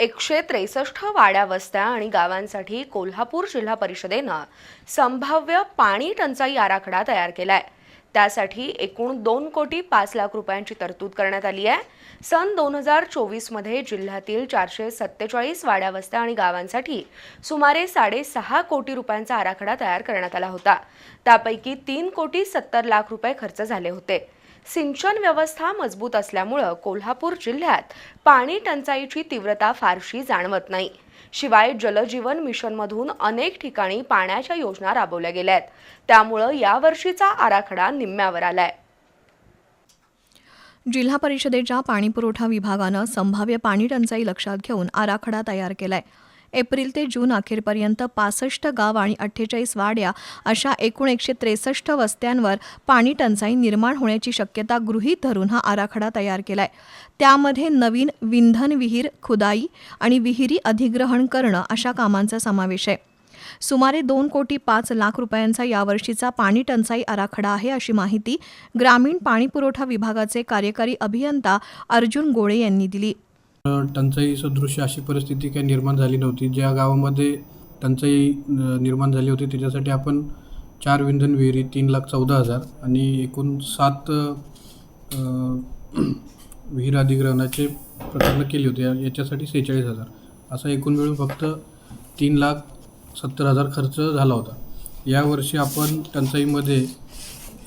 एकशे त्रेसष्ट वाड्या वस्त्या आणि गावांसाठी कोल्हापूर जिल्हा परिषदेनं संभाव्य पाणी टंचाई आराखडा तयार केला आहे त्यासाठी एकूण दोन कोटी पाच लाख रुपयांची तरतूद करण्यात आली आहे. सन दोन हजार चोवीसमध्ये जिल्ह्यातील चारशे सत्तेचाळीस वाड्यावस्त्या आणि गावांसाठी सुमारे साडेसहा कोटी रुपयांचा आराखडा तयार करण्यात आला होता. त्यापैकी तीन कोटी सत्तर लाख रुपये खर्च झाले होते. सिंचन व्यवस्था मजबूत असल्यामुळं कोल्हापूर जिल्ह्यात पाणी टंचाईची तीव्रता फारशी जाणवत नाही. शिवाय जलजीवन मिशनमधून अनेक ठिकाणी पाण्याच्या योजना राबवल्या गेल्या आहेत त्यामुळं यावर्षीचा आराखडा निम्म्यावर आलाय. जिल्हा परिषदेच्या पाणीपुरवठा विभागानं संभाव्य पाणी टंचाई लक्षात घेऊन आराखडा तयार केलाय. एप्रिल ते जून अखेरपर्यंत पासष्ट गाव आणि अठ्ठेचाळीस वाड्या अशा एकूण एकशे त्रेसष्ट वस्त्यांवर पाणी टंचाई निर्माण होण्याची शक्यता गृहीत धरून हा आराखडा तयार केलाय. त्यामध्ये नवीन विंधन विहीर खुदाई आणि विहिरी अधिग्रहण करणं अशा कामांचा समावेश आहे. सुमारे दोन कोटी पाच लाख रुपयांचा यावर्षीचा पाणी टंचाई आराखडा आहे अशी माहिती ग्रामीण पाणीपुरवठा विभागाचे कार्यकारी अभियंता अर्जुन गोळे यांनी दिली. टंचाई सदृश अशी परिस्थिती काही निर्माण झाली नव्हती. ज्या गावामध्ये टंचाई निर्माण झाली होती त्याच्यासाठी आपण चार विंधन विहिरी तीन लाख चौदा हजार आणि एकूण सात विहीर अधिग्रहणाचे प्रकरणं केली होती. याच्यासाठी सेहेचाळीस हजार. असा एकूण मिळून फक्त तीन लाख सत्तर हजार खर्च झाला होता. यावर्षी आपण टंचाईमध्ये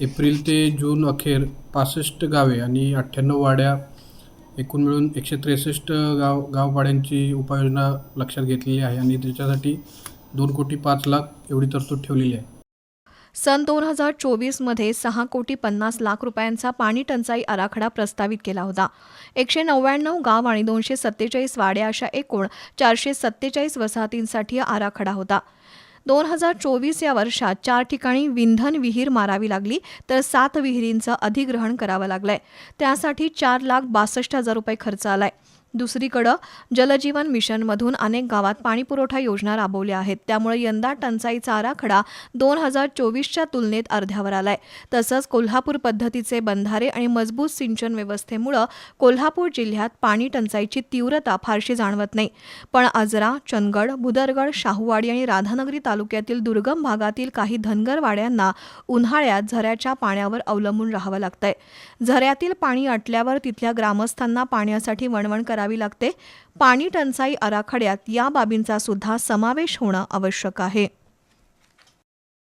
एप्रिल ते जून अखेर पासष्ट गावे आणि अठ्ठ्याण्णव वाड्या एकूण मिळून एकशे त्रेसष्ट गाव गावपाड्यांची उपाययोजना लक्षात घेतलेली आहे आणि त्याच्यासाठी दोन कोटी पाच लाख एवढी तरतूद ठेवलेली आहे. सन दोन हजार चोवीसमध्ये सहा कोटी पन्नास लाख रुपयांचा पाणी टंचाई आराखडा प्रस्तावित केला होता. एकशे नव्याण्णव गाव आणि दोनशे सत्तेचाळीस वाड्या अशा एकूण चारशे सत्तेचाळीस वसाहतींसाठी हा आराखडा होता. दोन हजार चोवीस या वर्षात चार ठिकाणी विंधन विहीर मारावी लागली तर सात विहिरींचं अधिग्रहण करावं लागलंय. त्यासाठी चार लाख बासष्ट हजार रुपये खर्च आलाय. दुसरीकडं जलजीवन मिशनमधून अनेक गावात पाणीपुरवठा योजना राबवल्या आहेत. त्यामुळे यंदा टंचाईचा आराखडा दोन हजार चोवीसच्या तुलनेत अर्ध्यावर आलाय. तसंच कोल्हापूर पद्धतीचे बंधारे आणि मजबूत सिंचन व्यवस्थेमुळं कोल्हापूर जिल्ह्यात पाणी टंचाईची तीव्रता फारशी जाणवत नाही. पण आजरा चंदगड भुदरगड शाहूवाडी आणि राधानगरी तालुक्यातील दुर्गम भागातील काही धनगर वाड्यांना उन्हाळ्यात झऱ्याच्या पाण्यावर अवलंबून राहावं लागतंय. झऱ्यातील पाणी आटल्यावर तिथल्या ग्रामस्थांना पाण्यासाठी वणवण करा करावी लागते. पाणी टंचाई आराखड्यात या बाबींचा सुद्धा समावेश होणं आवश्यक आहे.